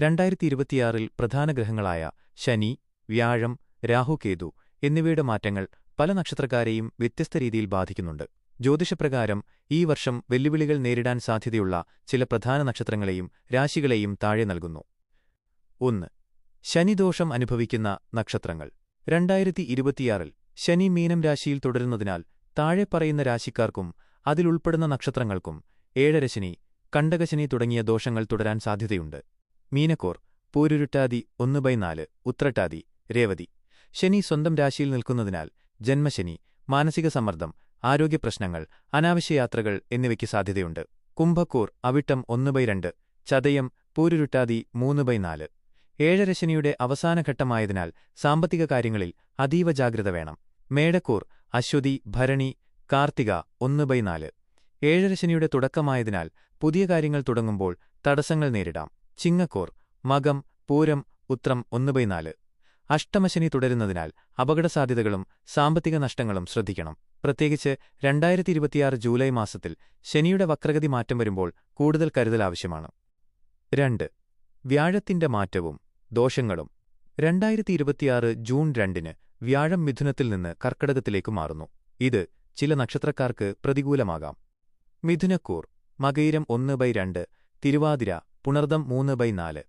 രണ്ടായിരത്തി ഇരുപത്തിയാറിൽ പ്രധാന ഗ്രഹങ്ങളായ ശനി വ്യാഴം രാഹുകേതു എന്നിവയുടെ മാറ്റങ്ങൾ പല നക്ഷത്രക്കാരെയും വ്യത്യസ്ത രീതിയിൽ ബാധിക്കുന്നുണ്ട്. ജ്യോതിഷപ്രകാരം ഈ വർഷം വെല്ലുവിളികൾ നേരിടാൻ സാധ്യതയുള്ള ചില പ്രധാന നക്ഷത്രങ്ങളെയും രാശികളെയും താഴെ നൽകുന്നു. ഒന്ന് ശനിദോഷം അനുഭവിക്കുന്ന നക്ഷത്രങ്ങൾ. രണ്ടായിരത്തി ഇരുപത്തിയാറിൽ ശനി മീനം രാശിയിൽ തുടരുന്നതിനാൽ താഴെ പറയുന്ന രാശിക്കാർക്കും അതിലുൾപ്പെടുന്ന നക്ഷത്രങ്ങൾക്കും ഏഴരശനി കണ്ടകശനി തുടങ്ങിയ ദോഷങ്ങൾ തുടരാൻ സാധ്യതയുണ്ട്. മീനക്കോർ പൂരുരുട്ടാതി ഒന്ന് ബൈ നാല് ഉത്രട്ടാതി രേവതി. ശനി സ്വന്തം രാശിയിൽ നിൽക്കുന്നതിനാൽ ജന്മശനി മാനസിക സമ്മർദ്ദം ആരോഗ്യപ്രശ്നങ്ങൾ അനാവശ്യ യാത്രകൾ എന്നിവയ്ക്ക് സാധ്യതയുണ്ട്. കുംഭക്കൂർ അവിട്ടം ഒന്ന് ബൈ രണ്ട് ചതയം പൂരുരുട്ടാതി മൂന്ന് ബൈ നാല്. ഏഴരശനിയുടെ അവസാനഘട്ടമായതിനാൽ സാമ്പത്തിക കാര്യങ്ങളിൽ അതീവ ജാഗ്രത വേണം. മേടക്കൂർ അശ്വതി ഭരണി കാർത്തിക ഒന്ന് ബൈ നാല്. ഏഴരശനിയുടെ തുടക്കമായതിനാൽ പുതിയ കാര്യങ്ങൾ തുടങ്ങുമ്പോൾ തടസ്സങ്ങൾ നേരിടാം. ചിങ്ങക്കൂർ മകം പൂരം ഉത്രം ഒന്ന് ബൈ നാല്. അഷ്ടമശനി തുടരുന്നതിനാൽ അപകടസാധ്യതകളും സാമ്പത്തിക നഷ്ടങ്ങളും ശ്രദ്ധിക്കണം. പ്രത്യേകിച്ച് രണ്ടായിരത്തി ഇരുപത്തിയാറ് ജൂലൈ മാസത്തിൽ ശനിയുടെ വക്രഗതി മാറ്റം വരുമ്പോൾ കൂടുതൽ കരുതൽ ആവശ്യമാണ്. രണ്ട്. വ്യാഴത്തിന്റെ മാറ്റവും ദോഷങ്ങളും. രണ്ടായിരത്തി ഇരുപത്തിയാറ് ജൂൺ രണ്ടിന് വ്യാഴം മിഥുനത്തിൽ നിന്ന് കർക്കടകത്തിലേക്ക് മാറുന്നു. ഇത് ചില നക്ഷത്രക്കാർക്ക് പ്രതികൂലമാകാം. മിഥുനക്കൂർ മകയിരം ഒന്ന് ബൈ രണ്ട് തിരുവാതിര പുണർദം മൂന്ന് ബൈ നാല്.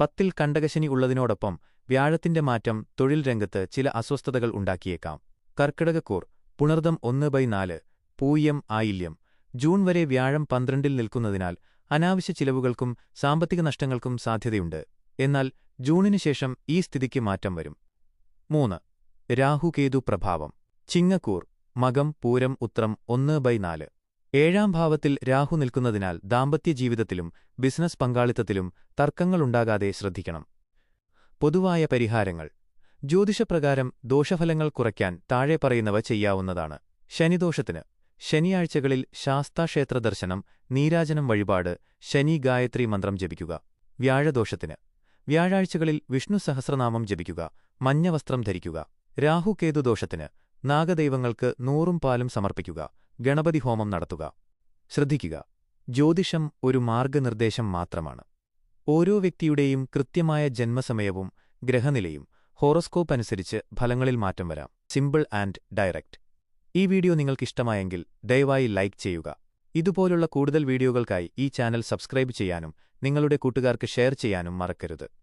പത്തിൽ കണ്ടകശനി ഉള്ളതിനോടൊപ്പം വ്യാഴത്തിന്റെ മാറ്റം തൊഴിൽ രംഗത്ത് ചില അസ്വസ്ഥതകൾ ഉണ്ടാക്കിയേക്കാം. കർക്കിടകക്കൂർ പുണർദം ഒന്ന് ബൈ നാല് പൂയം ആയില്യം. ജൂൺ വരെ വ്യാഴം പന്ത്രണ്ടിൽ നിൽക്കുന്നതിനാൽ അനാവശ്യ ചിലവുകൾക്കും സാമ്പത്തിക നഷ്ടങ്ങൾക്കും സാധ്യതയുണ്ട്. എന്നാൽ ജൂണിനു ശേഷം ഈ സ്ഥിതിക്ക് മാറ്റം വരും. മൂന്ന് രാഹുകേതു പ്രഭാവം. ചിങ്ങക്കൂർ മകം പൂരം ഉത്രം ഒന്ന് ബൈ നാല്. ഏഴാം ഭാവത്തിൽ രാഹു നിൽക്കുന്നതിനാൽ ദാമ്പത്യ ജീവിതത്തിലും ബിസിനസ് പങ്കാളിത്തത്തിലും തർക്കങ്ങളുണ്ടാകാതെ ശ്രദ്ധിക്കണം. പൊതുവായ പരിഹാരങ്ങൾ. ജ്യോതിഷപ്രകാരം ദോഷഫലങ്ങൾ കുറയ്ക്കാൻ താഴെ പറയുന്നവ ചെയ്യാവുന്നതാണ്. ശനിദോഷത്തിന്. ശനിയാഴ്ചകളിൽ ശാസ്താക്ഷേത്ര ദർശനം നീരാജനം വഴിപാട് ശനി ഗായത്രി മന്ത്രം ജപിക്കുക. വ്യാഴദോഷത്തിന്. വ്യാഴാഴ്ചകളിൽ വിഷ്ണു സഹസ്രനാമം ജപിക്കുക മഞ്ഞവസ്ത്രം ധരിക്കുക. രാഹുകേതുദോഷത്തിന് നാഗദൈവങ്ങൾക്ക് നൂറും പാലും സമർപ്പിക്കുക. ഗണപതി ഹോമം നടത്തുക. ശ്രദ്ധിക്കുക. ജ്യോതിഷം ഒരു മാർഗനിർദ്ദേശം മാത്രമാണ്. ഓരോ വ്യക്തിയുടെയും കൃത്യമായ ജന്മസമയവും ഗ്രഹനിലയും ഹോറോസ്കോപ്പ് അനുസരിച്ച് ഫലങ്ങളിൽ മാറ്റം വരാം. Simple and direct. ഈ വീഡിയോ നിങ്ങൾക്കിഷ്ടമായെങ്കിൽ ദയവായി ലൈക്ക് ചെയ്യുക. ഇതുപോലുള്ള കൂടുതൽ വീഡിയോകൾക്കായി ഈ ചാനൽ സബ്സ്ക്രൈബ് ചെയ്യാനും നിങ്ങളുടെ കൂട്ടുകാർക്ക് ഷെയർ ചെയ്യാനും മറക്കരുത്.